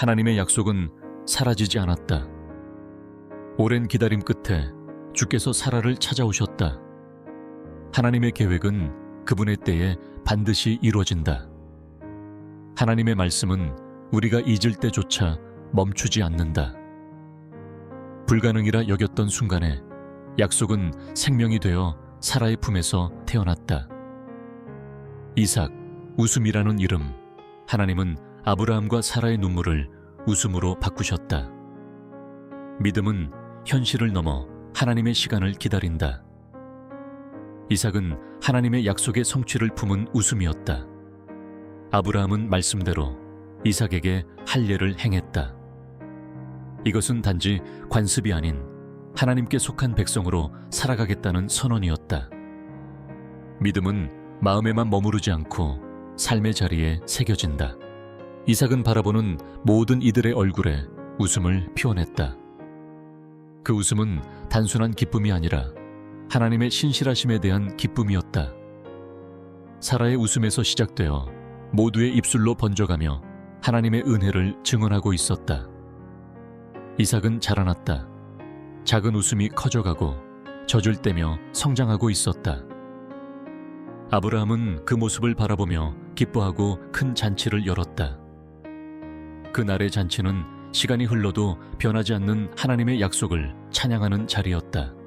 하나님의 약속은 사라지지 않았다. 오랜 기다림 끝에 주께서 사라를 찾아오셨다. 하나님의 계획은 그분의 때에 반드시 이루어진다. 하나님의 말씀은 우리가 잊을 때조차 멈추지 않는다. 불가능이라 여겼던 순간에 약속은 생명이 되어 사라의 품에서 태어났다. 이삭, 웃음이라는 이름, 하나님은 아브라함과 사라의 눈물을 웃음으로 바꾸셨다. 믿음은 현실을 넘어 하나님의 시간을 기다린다. 이삭은 하나님의 약속의 성취를 품은 웃음이었다. 아브라함은 말씀대로 이삭에게 할례를 행했다. 이것은 단지 관습이 아닌 하나님께 속한 백성으로 살아가겠다는 선언이었다. 믿음은 마음에만 머무르지 않고 삶의 자리에 새겨진다. 이삭은 바라보는 모든 이들의 얼굴에 웃음을 피워냈다. 그 웃음은 단순한 기쁨이 아니라 하나님의 신실하심에 대한 기쁨이었다. 사라의 웃음에서 시작되어 모두의 입술로 번져가며 하나님의 은혜를 증언하고 있었다. 이삭은 자라났다. 작은 웃음이 커져가고 젖을 떼며 성장하고 있었다. 아브라함은 그 모습을 바라보며 기뻐하고 큰 잔치를 열었다. 그날의 잔치는 시간이 흘러도 변하지 않는 하나님의 약속을 찬양하는 자리였다.